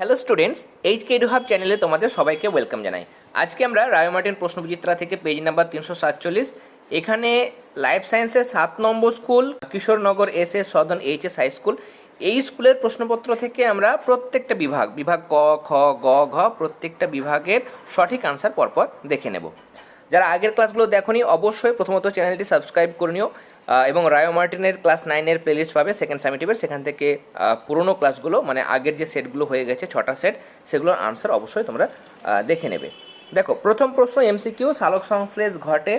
Hello students H K hub চ্যানেলে তোমাদের সবাইকে ওয়েলকাম জানাই। আজকে আমরা রায় মার্টিন প্রশ্নবিচিত্রা থেকে পেজ নাম্বার তিনশো সাতচল্লিশ, এখানে লাইফ সায়েন্সের সাত নম্বর school Kishorenagar S S Sadan H S high school এই স্কুলের প্রশ্নপত্র থেকে আমরা প্রত্যেকটা বিভাগ বিভাগ ক, খ, গ, ঘ, প্রত্যেকটা বিভাগের সঠিক আনসার পরপর দেখে নেব। যারা আগের ক্লাসগুলো দেখোনি, অবশ্যই প্রথমত চ্যানেলটি সাবস্ক্রাইব করে নিও। এবং রায়ো মার্টিনের ক্লাস নাইনের প্লেলিস্ট পাবে সেকেন্ড সামিটিভের সেখান থেকে পুরোনো ক্লাসগুলো মানে আগের যে সেটগুলো হয়ে গেছে ছটা সেট সেগুলোর আনসার অবশ্যই তোমরা দেখে নেবে। দেখো প্রথম প্রশ্ন এমসিকিউ সালোক সংশ্লেষ ঘটে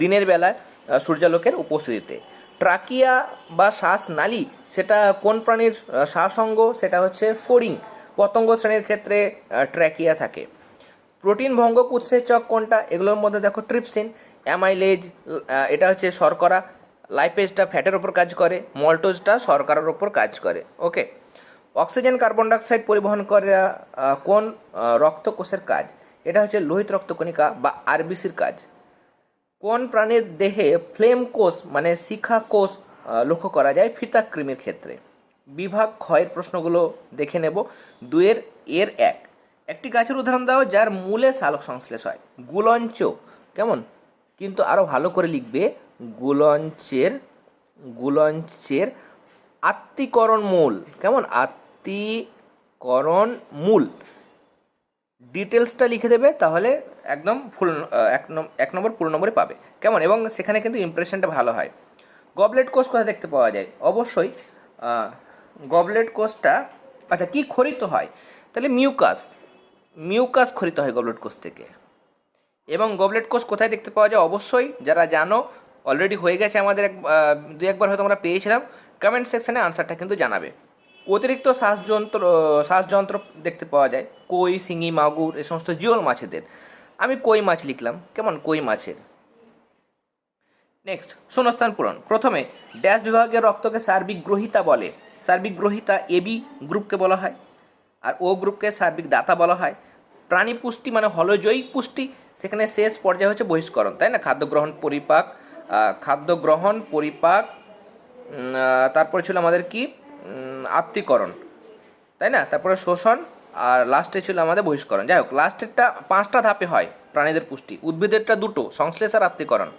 দিনের বেলায় সূর্যালোকের উপস্থিতিতে। ট্রাকিয়া বা শ্বাস শ্বাসনালী সেটা কোন প্রাণীর আহ, শ্বাসঅঙ্গ সেটা হচ্ছে ফোরিং। পতঙ্গ শ্রেণির ক্ষেত্রে ট্র্যাকিয়া থাকে। প্রোটিন ভঙ্গক উৎসেচক কোনটা? এগুলোর মধ্যে দেখো ট্রিপসিন অ্যামাইলেজ এটা হচ্ছে শর্করা লাইপেজটা ফ্যাটের ওপর কাজ করে মল্টোজটা শর্করার ওপর কাজ করে ওকে অক্সিজেন কার্বন ডাইঅক্সাইড পরিবহন করে কোন রক্তকোষের কাজ? এটা হচ্ছে লোহিত রক্তকণিকা বা আরবিসির কাজ। কোন প্রাণীর দেহে ফ্লেম কোষ মানে শিখা কোষ লক্ষ্য করা যায় ফিতাকৃমির ক্ষেত্রে? বিভাগ ক্ষয়ের প্রশ্নগুলো দেখে নেব দুয়ের এর এক। একটি গাছের উদাহরণ দাও, যার মূলে সালোক সংশ্লেষ হয়, গুলঞ্চ। কেমন? কিন্তু আরও ভালো করে লিখবে গুলঞ্চের গুলঞ্চের আত্মীকরণ মূল। কেমন? আত্মীকরণ মূল। ডিটেলসটা লিখে দেবে, তাহলে একদম ফুল এক নম- এক নম্বর, পুরো নম্বরে পাবে। কেমন? এবং সেখানে কিন্তু ইমপ্রেশনটা ভালো হয়। গবলেট কোষ কোথায় দেখতে পাওয়া যায়? অবশ্যই গবলেট কোষটা আচ্ছা কি খরিত হয়? তাহলে মিউকাস মিউকাস খরিত হয় গবলেট কোষ থেকে। এবং গবলেট কোষ কোথায় দেখতে পাওয়া যায়? অবশ্যই, যারা জানো অলরেডি হয়ে গেছে আমাদের এক দু একবার হয়তো আমরা পেয়েছিলাম। কমেন্ট সেকশানে আনসারটা কিন্তু জানাবে। অতিরিক্ত শ্বাসযন্ত্র শ্বাসযন্ত্র দেখতে পাওয়া যায়। কই, শিঙি, মাগুর, এ সমস্ত জিওল মাছেদের। আমি কই মাছ লিখলাম। কেমন কই মাছের? নেক্সট শূন্যস্থান পূরণ। প্রথমে ড্যাশ বিভাগের রক্তকে সার্বিক গ্রহিতা বলে। সার্বিক গ্রহিতা এবি গ্রুপকে বলা হয়। আর ও গ্রুপকে সার্বিক দাতা বলা হয়। প্রাণী পুষ্টি মানে হলজৈব পুষ্টি। সেখানে শেষ পর্যায়ে হচ্ছে বহিষ্করণ, তাই না? খাদ্য গ্রহণ পরিপাক খাদ্য গ্রহণ, পরিপাক তারপরে ছিল আমাদের কি? আত্মীকরণ। তাই না? তারপরে শোষণ আর লাস্টে ছিল আমাদের বহিষ্করণ। যাই হোক লাস্টেরটা পাঁচটা ধাপে হয় প্রাণীদের পুষ্টি। উদ্ভিদেরটা দুটো, সংশ্লেষ আর আত্মীকরণ।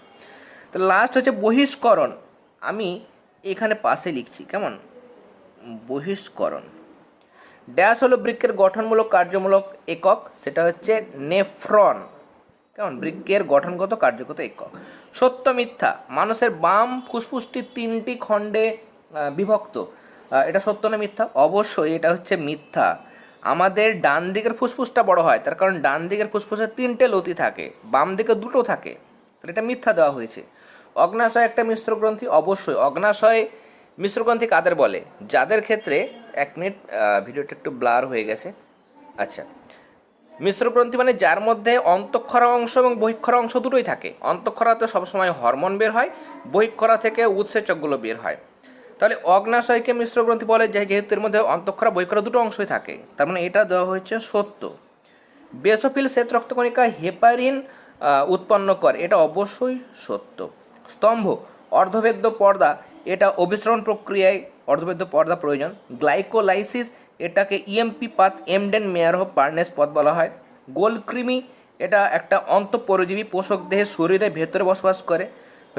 তো লাস্ট হচ্ছে বহিষ্করণ। আমি এখানে পাশে লিখছি, কেমন? বহিষ্করণ। ড্যাশ হলো বৃক্ষের গঠনমূলক, কার্যমূলক একক। সেটা হচ্ছে নেফ্রন। কেমন? বৃক্ষের গঠনগত, কার্যগত একক। সত্য মিথ্যা। মানুষের বাম ফুসফুসটি তিনটি খণ্ডে বিভক্ত। এটা সত্য না মিথ্যা? অবশ্যই এটা হচ্ছে মিথ্যা। আমাদের ডান দিকের ফুসফুসটা বড় হয়, তার কারণ ডান দিকের ফুসফুসে তিনটে লতি থাকে, বাম দিকে দুটো থাকে। তাহলে এটা মিথ্যা দেওয়া হয়েছে। অগ্নাশয় একটা মিশ্র গ্রন্থি? অবশ্যই। অগ্নাশয় মিশ্র গ্রন্থি কাদের বলে? যাদের ক্ষেত্রে, এক মিনিট ভিডিওটা একটু ব্লার হয়ে গেছে। আচ্ছা। মিশ্র গ্রন্থি মানে যার মধ্যে অন্তঃক্ষরা অংশ এবং বহিক্ষরা অংশ দুটোই থাকে। অন্তঃক্ষরাতে সবসময় হরমোন বের হয়, বহিক্ষরা থেকে উৎসেচকগুলো বের হয়। তাহলে অগ্নাশয়কে মিশ্র গ্রন্থি বলে যেহেতু এর মধ্যে অন্তঃক্ষরা, বহিক্ষরা দুটো অংশই থাকে, তার মানে এটা দেওয়া হয়েছে সত্য। বেসোফিল শ্বেত রক্তকণিকা হেপারিন উৎপন্ন করে, এটা অবশ্যই সত্য। স্তম্ভ, অর্ধবেদ্য পর্দা, এটা অভিসরণ প্রক্রিয়ায় অর্ধবেদ্য পর্দা প্রয়োজন। গ্লাইকোলাইসিস এটাকে ইএমপি পাত এমডেন মেয়ার অফ পার্নেস পথ বলা হয়। গোলকৃমি, এটা একটা অন্তঃপরজীবী পোষক দেহের শরীরে ভেতরে বসবাস করে।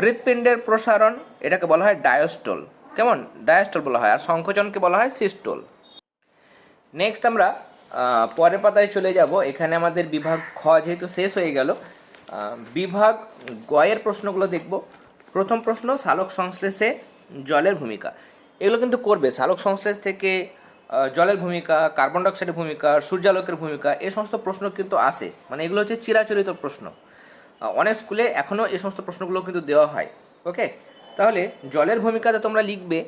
হৃৎপিণ্ডের প্রসারণ, এটাকে বলা হয় ডায়োস্টল। কেমন? ডায়োস্টল বলা হয়। আর সংকোচনকে বলা হয় সিস্টোল। নেক্সট আমরা পরের পাতায় চলে যাব। এখানে আমাদের বিভাগ খ যেহেতু শেষ হয়ে গেল বিভাগ গয়ের প্রশ্নগুলো দেখব। প্রথম প্রশ্ন শালক সংশ্লেষে জলের ভূমিকা। এগুলো কিন্তু করবে। শালক সংশ্লেষ থেকে জলের ভূমিকা কার্বন ডাইঅক্সাইডের ভূমিকা, সূর্যালোকের ভূমিকা এই সমস্ত প্রশ্ন কিন্তু আসে। মানে এগুলো হচ্ছে চিরাচরিত প্রশ্ন। অনেক স্কুলে এখনও এই সমস্ত প্রশ্নগুলো কিন্তু দেওয়া হয় ওকে তাহলে জলের ভূমিকাতে তোমরা লিখবে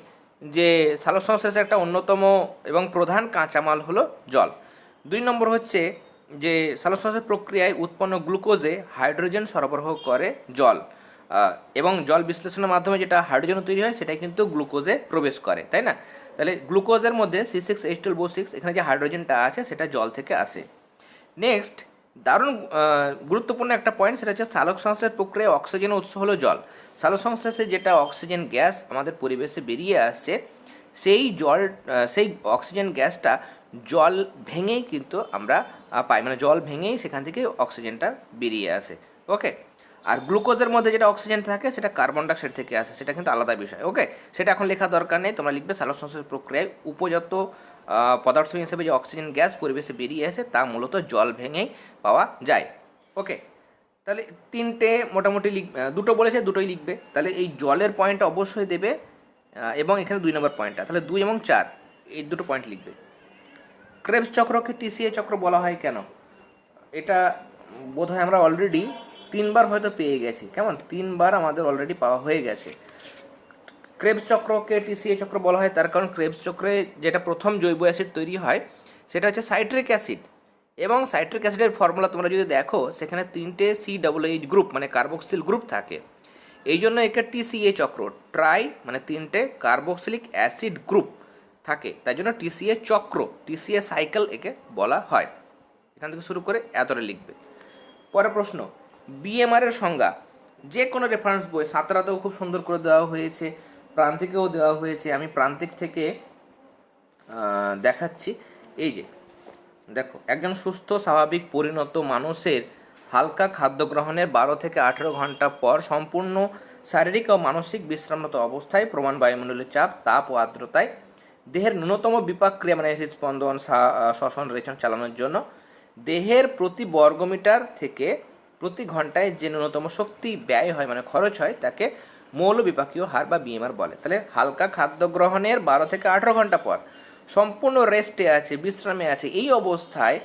যে সালোক সংশ্লেষের একটা অন্যতম এবং প্রধান কাঁচামাল হলো জল। দুই নম্বর হচ্ছে যে সালোক সংশ্লেষ প্রক্রিয়ায় উৎপন্ন গ্লুকোজে হাইড্রোজেন সরবরাহ করে জল। এবং জল বিশ্লেষণের মাধ্যমে যেটা হাইড্রোজেন তৈরি হয়, সেটাই কিন্তু গ্লুকোজে প্রবেশ করে, তাই না? তাহলে গ্লুকোজের মধ্যে C six H twelve six এখানে যে হাইড্রোজেনটা আছে, সেটা জল থেকে আসে। নেক্সট দারুণ গুরুত্বপূর্ণ একটা পয়েন্ট সেটা হচ্ছে সালোক সংশ্লেষ প্রক্রিয়ায় অক্সিজেন উৎস হলো জল। সালোক সংশ্লেষে যেটা অক্সিজেন গ্যাস আমাদের পরিবেশে বেরিয়ে আসছে, সেই জল সেই অক্সিজেন গ্যাসটা জল ভেঙেই কিন্তু আমরা পাই। মানে জল ভেঙেই সেখান থেকে অক্সিজেনটা বেরিয়ে আসে। ওকে আর গ্লুকোজের মধ্যে যেটা অক্সিজেন থাকে, সেটা কার্বন ডাইঅক্সাইড থেকে আসে, সেটা কিন্তু আলাদা বিষয়, ওকে? সেটা এখন লেখা দরকার নেই, তোমরা লিখবে সালোক সংশ্লেষ প্রক্রিয়ায় উপজাত পদার্থ হিসেবে যে অক্সিজেন, গ্যাস পরিবেশে বেরিয়ে আসে, তা মূলত জল ভেঙেই পাওয়া যায়, ওকে? তাহলে তিনটে মোটামুটি লিখ দুটো বলেছে, দুটোই লিখবে, তাহলে এই জলের পয়েন্টটা অবশ্যই দেবে এবং এখানে দুই নম্বর পয়েন্টটা, তাহলে দুই এবং চার, এই দুটো পয়েন্ট লিখবে। ক্রেবস চক্রকে টিসিএ চক্র বলা হয় কেন? এটা বোধহয় আমরা অলরেডি তিনবার হয়তো পেয়ে গেছি। কেমন? তিনবার আমাদের অলরেডি পাওয়া হয়ে গেছে। ক্রেবস চক্রকে টিসিএ চক্র বলা হয়, তার কারণ ক্রেবস চক্রে যেটা প্রথম জৈব অ্যাসিড তৈরি হয়, সেটা হচ্ছে সাইট্রিক অ্যাসিড। এবং সাইট্রিক অ্যাসিডের ফর্মুলা তোমরা যদি দেখো, সেখানে তিনটে সি ডাবল এইচ গ্রুপ মানে কার্বক্সিল গ্রুপ থাকে। এই জন্য একে টিসিএ চক্র ট্রাই মানে তিনটে কার্বক্সিলিক অ্যাসিড গ্রুপ থাকে। তাই জন্য টিসিএ চক্র টিসিএ সাইকেল একে বলা হয়। এখান থেকে শুরু করে এতটা লিখবে। পরের প্রশ্ন বিএমআর এর সংজ্ঞা। যে কোনো রেফারেন্স বই, সাঁতরাতেও খুব সুন্দর করে দেওয়া হয়েছে প্রান্তিকেও দেওয়া হয়েছে। আমি প্রান্তিক থেকে দেখাচ্ছি। এই যে, দেখো, একজন সুস্থ, স্বাভাবিক, পরিণত মানুষের হালকা খাদ্য গ্রহণের বারো থেকে আঠেরো ঘণ্টা পর সম্পূর্ণ শারীরিক ও মানসিক বিশ্রামরত অবস্থায় প্রমাণ বায়ুমণ্ডলের চাপ, তাপ ও আর্দ্রতায় দেহের ন্যূনতম বিপাক ক্রিয়া মানে হৃদস্পন্দন শ্বসন রেচন চালানোর জন্য দেহের প্রতি বর্গমিটার থেকে প্রতি ঘন্টায় যে ন্যূনতম শক্তি ব্যয় হয় মানে খরচ হয়, তাকে মৌল বিপাকীয় হার বা বিএমআর বলে। তাহলে হালকা খাদ্য গ্রহণের বারো থেকে আঠেরো ঘণ্টা পর সম্পূর্ণ রেস্টে আছে, বিশ্রামে আছে, এই অবস্থায়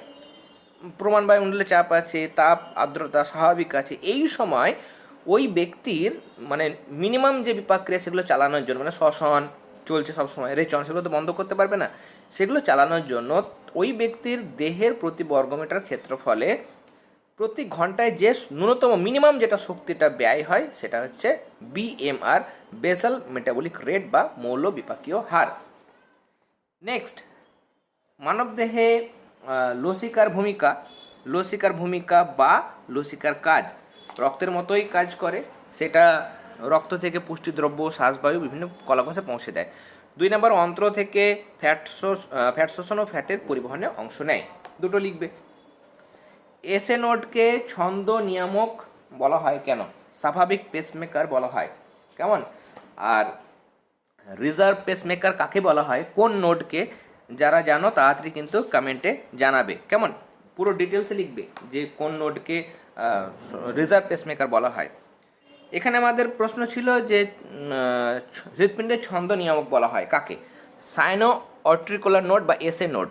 প্রমাণ বায়ুমণ্ডলে চাপ আছে, তাপ, আর্দ্রতা স্বাভাবিক আছে, এই সময় ওই ব্যক্তির মানে মিনিমাম যে বিপাক ক্রিয়া সেগুলো চালানোর জন্য মানে শ্বসন চলছে সব সময় রেচন, সেগুলো তো বন্ধ করতে পারবে না, সেগুলো চালানোর জন্য ওই ব্যক্তির দেহের প্রতি বর্গমিটার ক্ষেত্রফলে প্রতি ঘন্টায় যে ন্যূনতম মিনিমাম যেটা শক্তিটা ব্যয় হয়, সেটা হচ্ছে বিএমআর বেসাল মেটাবলিক রেট বা মৌল বিপাকীয় হার। নেক্সট মানবদেহে লসিকার ভূমিকা লসিকার ভূমিকা বা লসিকার কাজ। রক্তের মতোই কাজ করে, সেটা রক্ত থেকে পুষ্টিদ্রব্য, শ্বাসবায়ু, বিভিন্ন কলাকষে পৌঁছে দেয়। দুই নম্বর, অন্ত্র থেকে ফ্যাট শোষ- ফ্যাট শোষণ ও ফ্যাটের পরিবহনে অংশ নেয়। দুটো লিখবে। এসএ নোটকে ছন্দ নিয়ামক বলা হয় কেন? স্বাভাবিক পেসমেকার বলা হয়। কেমন? আর রিজার্ভ পেসমেকার কাকে বলা হয়? কোন নোটকে? যারা জানো তাড়াতাড়ি কিন্তু কমেন্টে জানাবে। কেমন? পুরো ডিটেলসে লিখবে যে কোন নোটকে রিজার্ভ পেসমেকার বলা হয়। এখানে আমাদের প্রশ্ন ছিল যে হৃৎপিণ্ডের ছন্দ নিয়ামক বলা হয় কাকে? সাইনো অট্রিকুলার নোট বা এসএ নোট?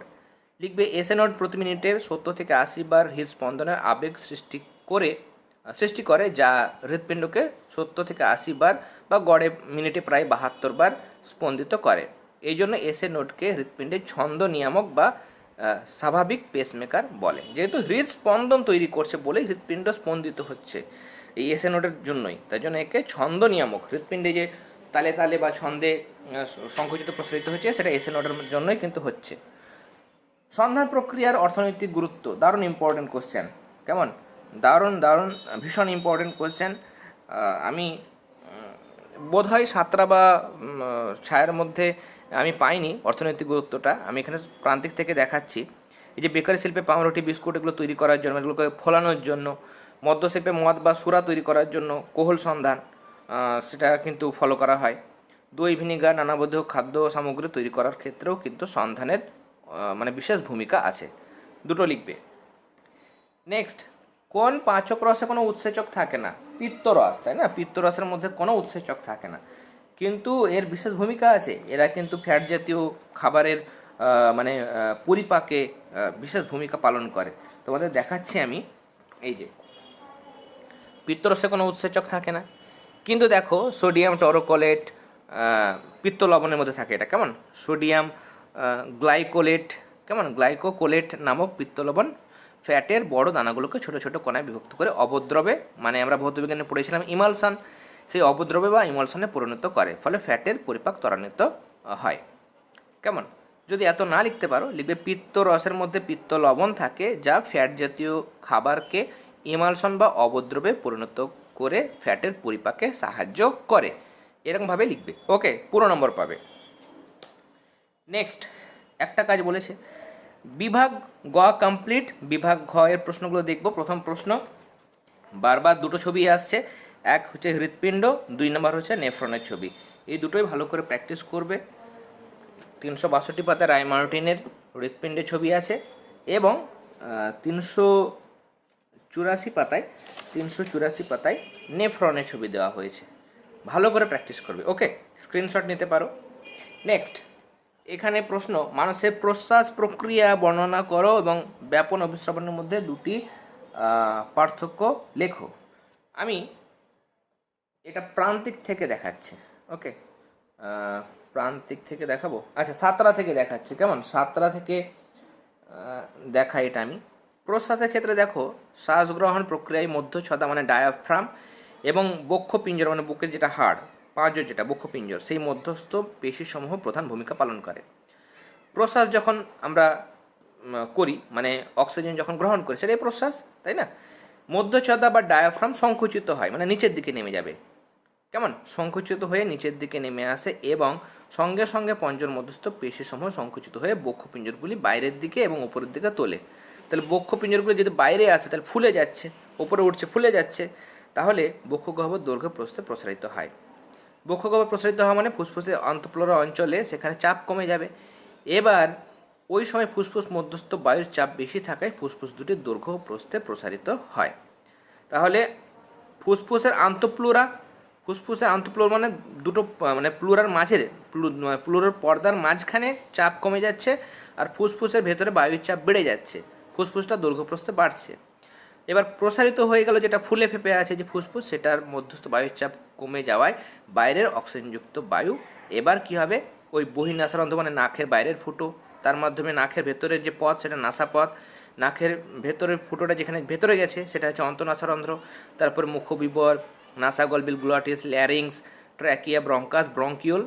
লিখবে এসএ নোট প্রতি মিনিটে সত্তর থেকে আশি বার হৃদস্পন্দনের আবেগ সৃষ্টি করে সৃষ্টি করে, যা হৃৎপিণ্ডকে সত্তর থেকে আশি বার বা গড়ে মিনিটে প্রায় বাহাত্তর বার স্পন্দিত করে। এই জন্য এসএ নোটকে হৃৎপিণ্ডের ছন্দ নিয়ামক বা স্বাভাবিক পেসমেকার বলে। যেহেতু হৃদস্পন্দন তৈরি করছে বলেই হৃৎপিণ্ড স্পন্দিত হচ্ছে এই এসএ নোটের জন্যই। তাই জন্য একে ছন্দ নিয়ামক, হৃৎপিণ্ডে যে তালে তালে বা ছন্দে সংকুচিত প্রসারিত হচ্ছে, সেটা এসএ নোটের জন্যই কিন্তু হচ্ছে। সন্ধান প্রক্রিয়ার অর্থনৈতিক গুরুত্ব, দারুণ ইম্পর্টেন্ট কোশ্চেন কেমন? দারুণ দারুণ, ভীষণ ইম্পর্টেন্ট কোশ্চেন আমি বোধহয় সাতটা বা ছায়ের মধ্যে আমি পাইনি অর্থনৈতিক গুরুত্বটা। আমি এখানে প্রান্তিক থেকে দেখাচ্ছি। এই যে বেকারি শিল্পে পাউরুটি, বিস্কুট এগুলো তৈরি করার জন্য, এগুলোকে ফোলানোর জন্য, মদ্যশিল্পে মদ বা সুরা তৈরি করার জন্য কোহল সন্ধান সেটা কিন্তু ফলো করা হয়। দই, ভিনিগার, নানাবধ খাদ্য সামগ্রী তৈরি করার ক্ষেত্রেও কিন্তু সন্ধানের মানে বিশেষ ভূমিকা আছে। দুটো লিখবে। নেক্সট কোন পাচক রসে কোনো উৎসেচক থাকে না? পিত্তরস তাই না? পিত্তরসের মধ্যে কোনো উৎসেচক থাকে না। কিন্তু এর বিশেষ ভূমিকা আছে। এরা কিন্তু ফ্যাট জাতীয় খাবারের মানে পরিপাকে বিশেষ ভূমিকা পালন করে। তোমাদের দেখাচ্ছি আমি। এই যে পিত্তরসে কোনো উৎসেচক থাকে না। কিন্তু দেখো, সোডিয়াম, টরোকোলেট পিত্ত লবণের মধ্যে থাকে এটা। কেমন? সোডিয়াম গ্লাইকোলেট, কেমন? গ্লাইকোকোলেট নামক পিত্ত লবণ ফ্যাটের বড় দানাগুলোকে ছোট ছোট কণায় বিভক্ত করে অবদ্রবে মানে আমরা ভৌতবিজ্ঞানে পড়েছিলাম ইমালসান, সেই অবদ্রবে বা ইমালসানে পরিণত করে, ফলে ফ্যাটের পরিপাক ত্বরান্বিত হয়। কেমন? যদি এত না লিখতে পারো, লিখবে পিত্ত রসের মধ্যে পিত্ত লবণ থাকে যা ফ্যাট জাতীয় খাবারকে ইমালসন বা অবদ্রবে পরিণত করে ফ্যাটের পরিপাকে সাহায্য করে। এরকমভাবে লিখবে। ওকে, পুরো নম্বর পাবে। নেক্সট একটা কাজ বলেছে। বিভাগ গ কমপ্লিট বিভাগ ঘ এর প্রশ্নগুলো দেখব। প্রথম প্রশ্ন, বারবার দুটো ছবি আসছে। এক হচ্ছে হৃৎপিণ্ড, দুই নম্বর হচ্ছে নেফ্রনের ছবি। এই দুটোই ভালো করে প্র্যাকটিস করবে। তিনশো বাষট্টি পাতা রায় মার্টিনের হৃৎপিণ্ডের ছবি আছে এবং তিনশো চুরাশি পাতায়, তিনশো চুরাশি পাতায় নেফ্রনের ছবি দেওয়া হয়েছে। ভালো করে প্র্যাকটিস করবে। ওকে স্ক্রিনশট নিতে পারো। নেক্সট এখানে প্রশ্ন, মানুষের প্রশ্বাস প্রক্রিয়া বর্ণনা করো এবং ব্যাপন অভিশ্রবণের মধ্যে দুটি পার্থক্য লেখো। আমি এটা প্রান্তিক থেকে দেখাচ্ছি, ওকে? প্রান্তিক থেকে দেখাবো? আচ্ছা সাতরা থেকে দেখাচ্ছি, কেমন? সাতরা থেকে দেখাই এটা আমি। প্রশ্বাসের ক্ষেত্রে দেখো শ্বাস গ্রহণ প্রক্রিয়ায় মধ্য ছদা মানে ডায়াফ্রাম এবং বক্ষ পিঞ্জর মানে বুকের যেটা হাড়। পাঁজর যেটা বক্ষ পিঞ্জর সেই মধ্যস্থ পেশিসমূহ প্রধান ভূমিকা পালন করে। প্রশ্বাস যখন আমরা করি মানে অক্সিজেন যখন গ্রহণ করি, সেটাই প্রশ্বাস তাই না? মধ্যছদা বা ডায়াফ্রাম সংকুচিত হয় মানে নিচের দিকে নেমে যাবে। কেমন? সংকুচিত হয়ে নিচের দিকে নেমে আসে এবং সঙ্গে সঙ্গে পঞ্জর মধ্যস্থ পেশিসমূহ সংকুচিত হয়ে বক্ষপিঞ্জরগুলি বাইরের দিকে এবং উপরের দিকে তোলে। তাহলে বক্ষপিঞ্জরগুলি যদি বাইরে আসে, তাহলে ফুলে যাচ্ছে উপরে উঠছে, ফুলে যাচ্ছে, তাহলে বক্ষ গহ্বর দৈর্ঘ্য প্রস্থে প্রসারিত হয়। বক্ষ গহ্বর প্রসারিত হওয়া মানে ফুসফুসের অন্তঃপ্লোরা অঞ্চলে সেখানে চাপ কমে যাবে। এবার, ওই সময় ফুসফুস মধ্যস্থ বায়ুর চাপ বেশি থাকায় ফুসফুস দুটির দৈর্ঘ্য প্রস্থে প্রসারিত হয়। তাহলে, ফুসফুসের আন্তঃপ্লুরা ফুসফুসের আন্তঃপ্লোর মানে দুটো মানে প্লুরার মাঝের প্লুরার পর্দার মাঝখানে চাপ কমে যাচ্ছে আর ফুসফুসের ভেতরে বায়ুর চাপ বেড়ে যাচ্ছে। ফুসফুসটা দৈর্ঘ্যপ্রস্থে বাড়ছে। এবার প্রসারিত হয়ে গেল যেটা ফুলে ফেপে আছে যে ফুসফুস, সেটার মধ্যস্থ বায়ুর চাপ কমে যাওয়ায় বাইরের অক্সিজেনযুক্ত বায়ু। এবার কি হবে? ওই বহির্নাসারন্ধ্র মানে নাকের বাইরের ফুটো। তার মাধ্যমে নাকের ভেতরের যে পথ, সেটা নাসা পথ। নাকের ভেতরের ফুটোটা যেখানে ভেতরে গেছে, সেটা হচ্ছে অন্তনাসারন্ধ্র তারপর মুখবিবর, নাসাগলবিল, glottis larynx trachea bronchus bronchiole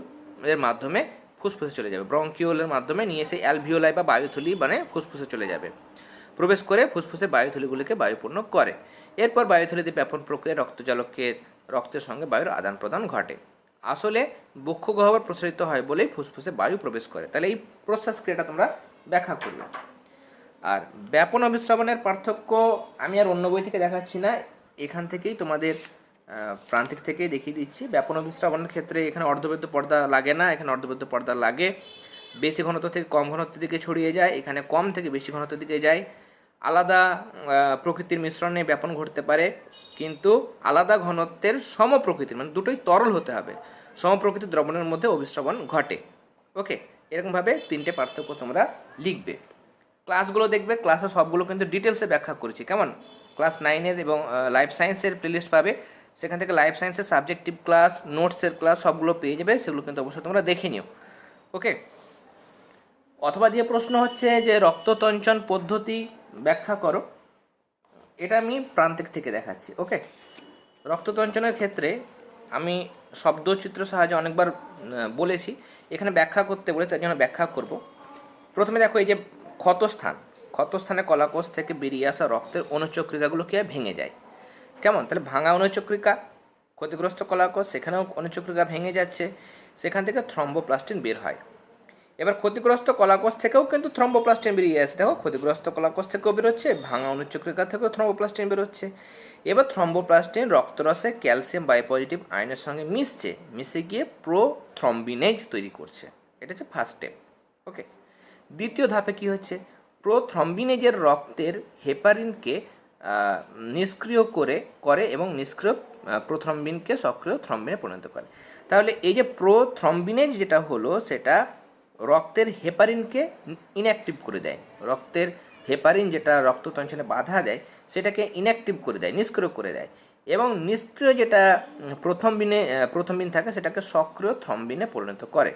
এর মাধ্যমে ফুসফুসে চলে যাবে। ব্রঙ্কিওলের মাধ্যমে নিয়ে এসে অ্যালভিওলাই বা বায়ুথলি মানে ফুসফুসে চলে যাবে। প্রবেশ করে ফুসফুসে বায়ুথলিগুলিকে বায়ুপূর্ণ করে। এরপর বায়ুথলিতে ব্যাপন প্রক্রিয়া রক্তজালকের রক্তের সঙ্গে বায়ুর আদান প্রদান ঘটে। আসলে বক্ষ গহ্বর প্রসারিত হয় বলেই ফুসফুসে বায়ু প্রবেশ করে। তাহলে এই প্রশ্বাস ক্রিয়াটা তোমরা ব্যাখ্যা করবে। আর ব্যাপন অবিশ্রাবণের পার্থক্য আমি আর অন্য বই থেকে দেখাচ্ছি না। এখান থেকেই তোমাদের প্রান্তিক থেকেই দেখিয়ে দিচ্ছি। ব্যাপন অবিশ্রাবণের ক্ষেত্রে এখানে অর্ধবেদ্য পর্দা লাগে না। এখানে অর্ধবেদ্য পর্দা লাগে। বেশি ঘনত্ব থেকে কম ঘনত্বের দিকে ছড়িয়ে যায়। এখানে কম থেকে বেশি ঘনত্বের দিকে যায়। আলাদা প্রকৃতির মিশ্রণে ব্যাপন ঘটতে পারে, কিন্তু আলাদা ঘনত্বের সম প্রকৃতির মানে দুটোই তরল হতে হবে। সম প্রকৃতির দ্রবণের মধ্যে অবিশ্রাবণ ঘটে। ওকে? এরকমভাবে তিনটে পার্থক্য তোমরা লিখবে। ক্লাসগুলো দেখবে ক্লাসে সবগুলো কিন্তু ডিটেলসে ব্যাখ্যা করেছি, কেমন? ক্লাস নাইনের এবং লাইফ সায়েন্সের প্লেলিস্ট পাবে। সেখান থেকে লাইফ সায়েন্সের সাবজেক্টিভ ক্লাস, নোটসের ক্লাস, সবগুলো পেয়ে যাবে, সেগুলো কিন্তু অবশ্যই তোমরা দেখে নিও। ওকে? অথবা দিয়ে প্রশ্ন হচ্ছে যে রক্ততঞ্চন পদ্ধতি ব্যাখ্যা করো। এটা আমি প্রান্তিক থেকে দেখাচ্ছি, ওকে? রক্ততঞ্চনের ক্ষেত্রে আমি শব্দচিত্র সাহায্যে অনেকবার বলেছি। এখানে ব্যাখ্যা করতে বলে তার জন্য ব্যাখ্যা করব। প্রথমে দেখো এই যে ক্ষতস্থান। ক্ষতস্থানে কলাকোষ থেকে বেরিয়ে আসা রক্তের অনুচক্রিকাগুলো কি ভেঙে যায়। কেমন? তাহলে ভাঙা অনুচক্রিকা, ক্ষতিগ্রস্ত কলাকোষ, সেখানেও অনুচক্রিকা ভেঙে যাচ্ছে। সেখান থেকে থ্রম্বোপ্লাস্টিন বের হয়। এবার ক্ষতিগ্রস্ত কলাকোষ থেকেও কিন্তু থ্রম্বোপ্লাস্টিন বেরিয়ে আসে। দেখো, ক্ষতিগ্রস্ত কলাকোষ থেকেও বেরোচ্ছে, ভাঙা অনুচক্রিকা থেকেও থ্রম্বোপ্লাস্টিন বেরোচ্ছে। এবার থ্রম্বোপ্লাস্টিন রক্তরসে ক্যালসিয়াম বায়োপজিটিভ আয়নের সঙ্গে মিশছে, মিশে গিয়ে প্রো থ্রম্বিনেজ তৈরি করছে। এটা হচ্ছে ফার্স্ট স্টেপ ওকে দ্বিতীয় ধাপে কি হচ্ছে? প্রোথ্রম্বিনেজের রক্তের হেপারিনকে নিষ্ক্রিয় করে করে এবং নিষ্ক্রিয় প্রোথ্রম্বিনকে সক্রিয় থ্রম্বিনে পরিণত করে। তাহলে এই যে প্রোথ্রম্বিনেজ যেটা হলো, সেটা রক্তের হেপারিনকে ইনঅ্যাক্টিভ করে দেয়। রক্তের হেপারিন যেটা রক্ত তঞ্চনে বাধা দেয়, সেটাকে ইনঅ্যাক্টিভ করে দেয়, নিষ্ক্রিয় করে দেয়। এবং নিষ্ক্রিয় যেটা প্রথম বিনে, প্রথম বিন থাকে, সেটাকে সক্রিয় থ্রম্বিনে পরিণত করে।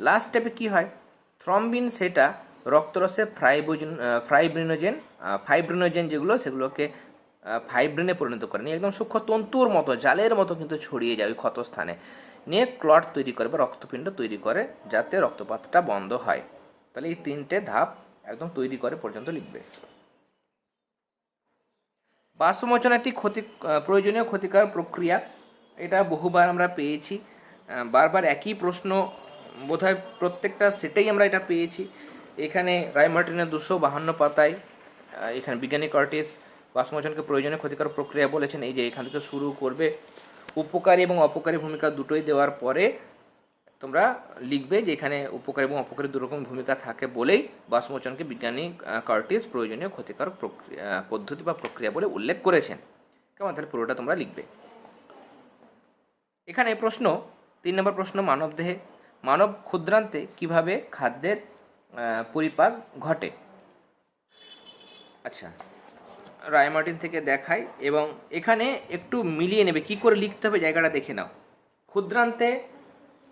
লাস্ট স্টেপে কি হয়? থ্রম্বিন সেটা রক্তরসে ফ্রাইবোজেন, ফ্রাইব্রিনোজেন, ফাইব্রিনোজেন যেগুলো, সেগুলোকে ফাইব্রিনে পরিণত করে নিয়ে একদম সূক্ষ্ম তন্তুর মতো, জালের মতো কিন্তু ছড়িয়ে যায় ওই ক্ষতস্থানে। নিয়ে ক্লট তৈরি করে বা রক্তপিণ্ড তৈরি করে যাতে রক্তপাতটা বন্ধ হয়। তাহলে এই তিনটে ধাপ একদম তৈরি করে পর্যন্ত লিখবে। বাষ্পমোচন একটি ক্ষতি, প্রয়োজনীয় ক্ষতিকর প্রক্রিয়া, এটা বহুবার আমরা পেয়েছি। বারবার একই প্রশ্ন বোধহয় প্রত্যেকটা সেটেই আমরা এটা পেয়েছি। এখানে রায় মার্টিনের দুশো বাহান্ন পাতায় এখানে বিজ্ঞানী কার্টিস বাষ্পমোচনকে প্রয়োজনীয় ক্ষতিকর প্রক্রিয়া বলেছেন, এই যে এখান থেকে শুরু করবে। উপকারী এবং অপকারী ভূমিকা দুটোই দেওয়ার পরে তোমরা লিখবে যে এখানে উপকারী এবং অপকারী দুরকম ভূমিকা থাকে বলেই বাষ্পমোচনকে বিজ্ঞানী কার্টিস প্রয়োজনীয় ক্ষতিকর প্রক্রিয়া পদ্ধতি বা প্রক্রিয়া বলে উল্লেখ করেছেন। কেমন? তাহলে পুরোটা তোমরা লিখবে। এখানে প্রশ্ন, তিন নম্বর প্রশ্ন মানবদেহে মানব ক্ষুদ্রান্তে কীভাবে খাদ্যের পরিপাক ঘটে? আচ্ছা রায়মার্টিন থেকে দেখাই এবং এখানে একটু মিলিয়ে নেবে, কি করে লিখতে হবে জায়গাটা দেখে নাও। ক্ষুদ্রান্তে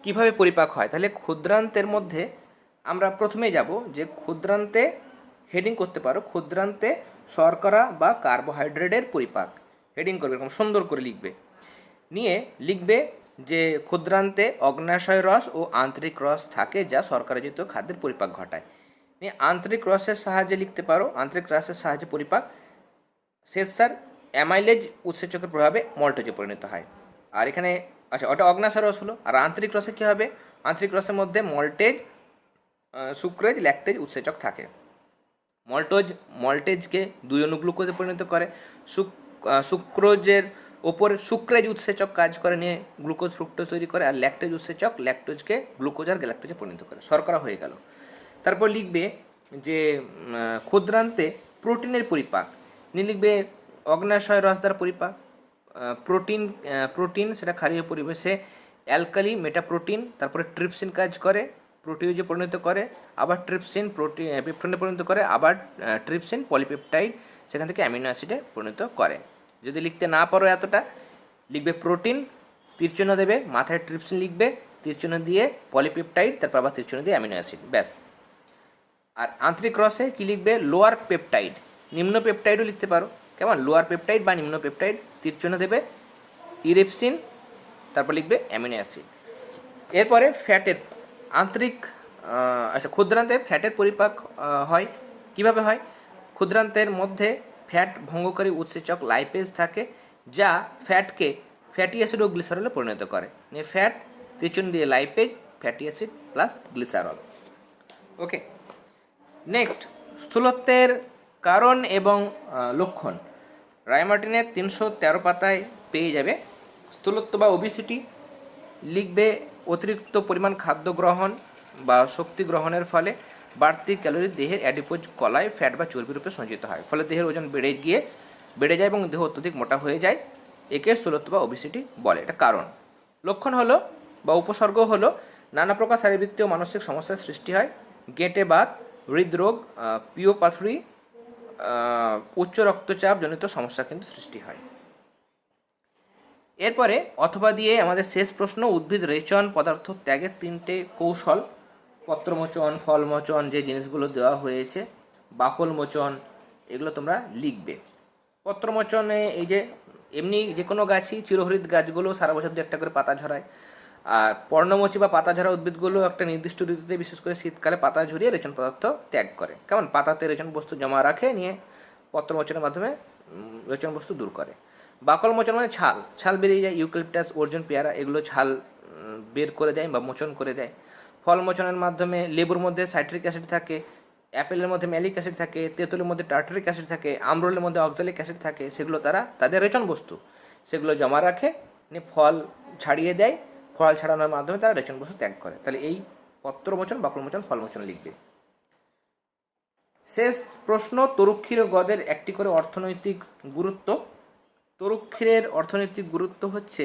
কীভাবে পরিপাক হয়? তাহলে ক্ষুদ্রান্তের মধ্যে আমরা প্রথমে যাব যে ক্ষুদ্রান্তে হেডিং করতে পারো, ক্ষুদ্রান্তে শর্করা বা কার্বোহাইড্রেটের পরিপাক। হেডিং করবে, এরকম সুন্দর করে লিখবে। নিয়ে লিখবে যে ক্ষুদ্রান্তে অগ্নাশয় রস ও আন্তরিক রস থাকে যা শর্করাযুক্ত খাদ্যের পরিপাক ঘটায়। নিয়ে আন্তরিক রসের সাহায্যে লিখতে পারো, আন্তরিক রসের সাহায্যে পরিপাক। স্বেচ্ছার অ্যামাইলেজ উৎসেচকের প্রভাবে মল্টোজে পরিণত হয়। আর এখানে আচ্ছা ওটা অগ্নাশয় রস হলো। আর আন্তরিক রসে কী হবে? আন্তরিক রসের মধ্যে মল্টেজ সুক্রেজ, ল্যাকটেজ উৎসেচক থাকে। মল্টোজ মল্টেজকে দুই অনুগ্লুকোজে পরিণত করে। সুক্রোজের ওপর সুক্রেজ উৎসেচক কাজ করে নিয়ে গ্লুকোজ ফ্রুক্টোজ তৈরি করে, আর ল্যাকটেজ উৎসেচক ল্যাকটোজকে গ্লুকোজ আর গ্যালাক্টোজে পরিণত করে। শর্করা হয়ে গেল। তারপর লিখবে যে ক্ষুদ্রান্তে প্রোটিনের পরিপাক নিয়ে লিখবে অগ্নাশয় রস দ্বারা পরিপাক প্রোটিন প্রোটিন সেটা ক্ষারীয় পরিবেশে অ্যালকালি, মেটাপ্রোটিন, তারপরে ট্রিপসিন কাজ করে প্রোটিওজে পরিণত করে, আবার ট্রিপসিন, প্রোটিন পেপটনে পরিণত করে, আবার ট্রিপসিন, পলিপেপটাইড সেখান থেকে অ্যামিনো অ্যাসিডে পরিণত করে। যদি লিখতে না পারো এতটা, লিখবে প্রোটিন তীরচিহ্ন দেবে, মাথায় ট্রিপসিন লিখবে তীরচিহ্ন দিয়ে পলিপেপটাইড, তারপর আবার তীরচিহ্ন দিয়ে অ্যামিনো অ্যাসিড, ব্যাস। আর আন্তরিক রসে কি লিখবে? Lower peptide. নিম্ন পেপটাইডও লিখতে পারো। কেমন? লোয়ার পেপটাইড বা নিম্ন পেপটাইড তীরচিহ্ন দেবে ইরেপসিন তারপর লিখবে অ্যামিনো অ্যাসিড। এরপরে ফ্যাটের আন্তরিক আচ্ছা ক্ষুদ্রান্তে ফ্যাটের পরিপাক হয়। কীভাবে হয়? ক্ষুদ্রান্তের মধ্যে ফ্যাট ভঙ্গকারী উৎসেচক লাইপেজ থাকে, যা ফ্যাটকে ফ্যাটি অ্যাসিড ও গ্লিসারলে পরিণত করে। নিয়ে ফ্যাট ত্রিচুন দিয়ে lipase fatty acid plus glycerol okay next স্থূলত্বের কারণ এবং লক্ষণ। রায়মার্টিনের তিনশো তেরো পাতায় পেয়ে যাবে। স্থূলত্ব বা ওবিসিটি লিখবে অতিরিক্ত পরিমাণ খাদ্য গ্রহণ বা শক্তি গ্রহণের ফলে বাড়তি ক্যালোরি দেহের অ্যাডিপোজ, কলায় ফ্যাট বা চর্বি রূপে সঞ্চিত হয়। ফলে দেহের ওজন বেড়ে গিয়ে, বেড়ে যায় এবং দেহ অত্যধিক মোটা হয়ে যায়। একে স্থূলত্ব বা ওবিসিটি বলে। এটা কারণ। লক্ষণ হলো বা উপসর্গ হলো নানা প্রকার শারীরবৃত্তীয় মানসিক সমস্যার সৃষ্টি হয়। গেটে বাত, হৃদরোগ পিওপাথরি উচ্চ রক্তচাপ জনিত সমস্যা কিন্তু সৃষ্টি হয়। এরপরে অথবা দিয়ে আমাদের শেষ প্রশ্ন, উদ্ভিদ রেচন পদার্থ ত্যাগের তিনটে কৌশল, পত্রমোচন, ফলমোচন যে জিনিসগুলো দেওয়া হয়েছে বাকল মোচন এগুলো তোমরা লিখবে। পত্রমোচনে এই যে এমনি যে কোনো গাছই চিরহরিত গাছগুলো সারা বছর দু একটা করে পাতা ঝরায় আর পর্ণমোচী বা পাতা ঝরা উদ্ভিদগুলো একটা নির্দিষ্ট ঋতুতে, বিশেষ করে শীতকালে পাতা ঝরিয়ে রেচন পদার্থ ত্যাগ করে। কেমন? পাতাতে রেচন বস্তু জমা রাখে, নিয়ে পত্রমোচনের মাধ্যমে রেচন বস্তু দূর করে। বাকল মোচন মানে ছাল। ছাল বেরিয়ে যায়, ইউক্যালিপটাস, অর্জুন পেয়ারা, এগুলো ছাল বের করে দেয় বা মোচন করে দেয়। ফল মোচনের মাধ্যমে লেবুর মধ্যে সাইট্রিক অ্যাসিড থাকে, অ্যাপেলের মধ্যে ম্যালিক অ্যাসিড থাকে, তেঁতুলের মধ্যে টার্টারিক অ্যাসিড থাকে, আমরোলের মধ্যে অক্সালিক অ্যাসিড থাকে, সেগুলো তারা তাদের রেচন বস্তু। সেগুলো জমা রাখে, নিয়ে ফল ছাড়িয়ে দেয় ফল ছাড়ানোর মাধ্যমে তারা রেচন বস্তু ত্যাগ করে। তাহলে এই পত্রমোচন বাকলমোচন ফলমোচন লিখবে। শেষ প্রশ্ন, তরুক্ষীর গদের একটি করে অর্থনৈতিক গুরুত্ব। তরুক্ষীরের অর্থনৈতিক গুরুত্ব হচ্ছে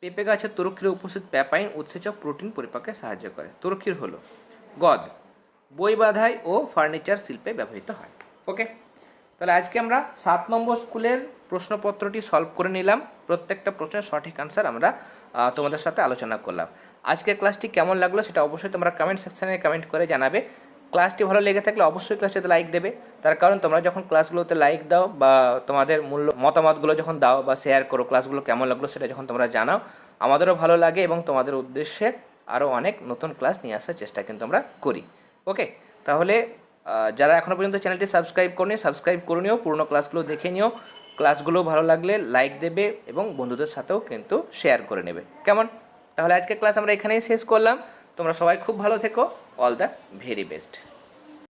পেঁপে গাছের তরুক্ষীরে উপস্থিত প্যাপাইন উৎসেচক প্রোটিন পরিপাকে সাহায্য করে। তরুক্ষীর হলো গদ। বই বাধাই ও ফার্নিচার শিল্পে ব্যবহৃত হয়। ওকে? তাহলে আজকে আমরা সাত নম্বর স্কুলের প্রশ্নপত্রটি সলভ করে নিলাম। প্রত্যেকটা প্রশ্নের সঠিক আনসার আমরা তোমাদের সাথে আলোচনা করলাম। আজকের ক্লাসটি কেমন লাগল সেটা অবশ্যই তোমরা কমেন্ট সেকশানে কমেন্ট করে জানাবে। ক্লাসটি ভালো লেগে থাকলে অবশ্যই ক্লাসটিতে লাইক দেবে। তার কারণ তোমরা যখন ক্লাসগুলোতে লাইক দাও বা তোমাদের মূল্য, মতামতগুলো যখন দাও বা শেয়ার করো ক্লাসগুলো কেমন লাগল সেটা যখন তোমরা জানাও, আমাদেরও ভালো লাগে এবং তোমাদের উদ্দেশ্যে আরও অনেক নতুন ক্লাস নিয়ে আসার চেষ্টা কিন্তু আমরা করি। ওকে তাহলে যারা এখনও পর্যন্ত চ্যানেলটি সাবস্ক্রাইব করনি সাবস্ক্রাইব করে নিও। পুরোনো ক্লাসগুলো দেখে নিও। ক্লাসগুলো ভালো লাগলে লাইক দেবে এবং বন্ধুদের সাথেও কিন্তু শেয়ার করে নেবে। কেমন? তাহলে আজকে ক্লাস আমরা এখানেই শেষ করলাম। তোমরা সবাই খুব ভালো থেকো। All the very best.